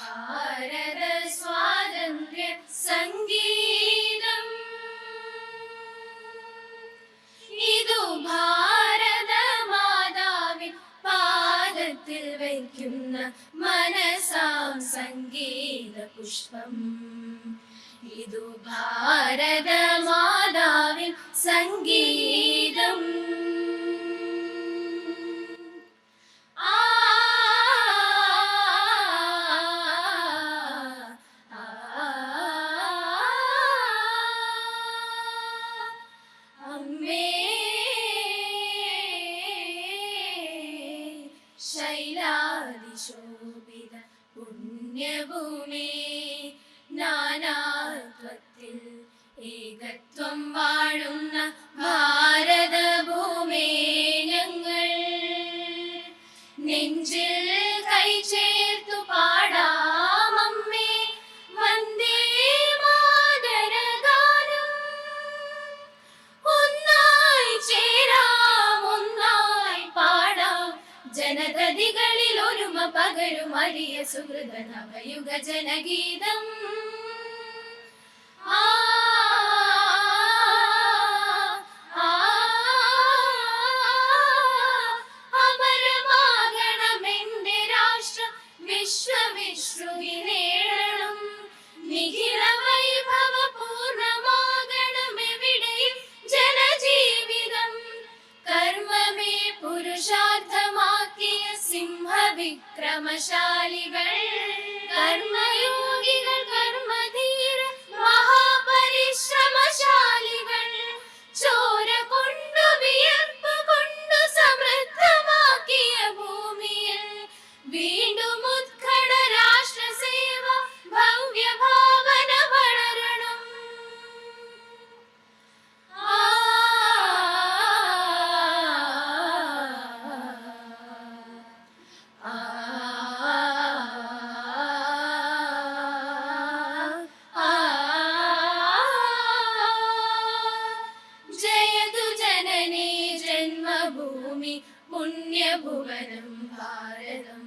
ഭാരത സ്വാതന്ത്ര്യ സംഗീതം. ഇതു ഭാരത മാതാവിൻ പാദത്തിൽ വയ്ക്കുന്ന മനസാം സംഗീത പുഷ്പം. ഇതു ഭാരത മാതാവിൻ സംഗീതം പുണ്യഭൂമി നാനാത്വത്തിൽ ഏകത്വം വാഴുന്ന ഭാരതഭൂമി പകരും അരിയ സുഹൃത നവയുഗ ജനഗീതം ആ നേടണം നിഖില വൈഭവ പൂർണമാകണമെവിടെ ജനജീവിതം. കർമ്മമേ പുരുഷാർത്ഥമാക്കിയ സിംഹവിക്രമശാലികൾ കർമ്മയോഗികൾ കർമ്മധീര പുണ്യഭുവനം ഭാരതം.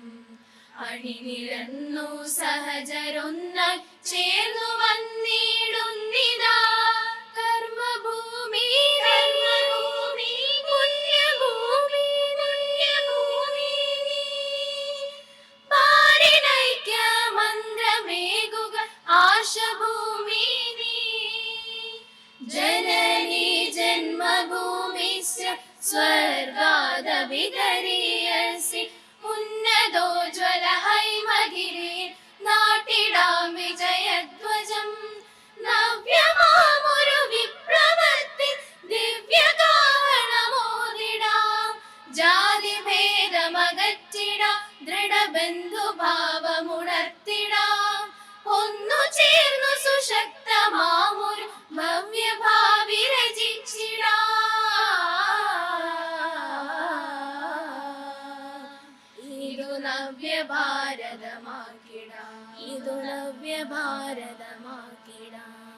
അണിനിരന്നു സഹജരൊന്നായി ചേർന്നു വന്നിടുന്നിതാ. കർമ്മഭൂമി ആശഭൂമി ജനനി ജന്മഭൂമിശ്ച സ്വർഗാത വിതറിയസി ഉന്നതോജ്വല ഹൈമഗിരിയിൽ നാട്ടിടാം വിജയധ്വജം നവ്യമാമൊരു വിപ്ലവത്തിൽ ദിവ്യകാവണമോദിടാം ജാതിഭേദമകറ്റിടാം ദൃഢബന്ധുഭാവമുണർത്തിടാം. നവ്യ ഭാരതമാക്കിട ഇതു നവ്യ ഭാരതമാക്കിടാം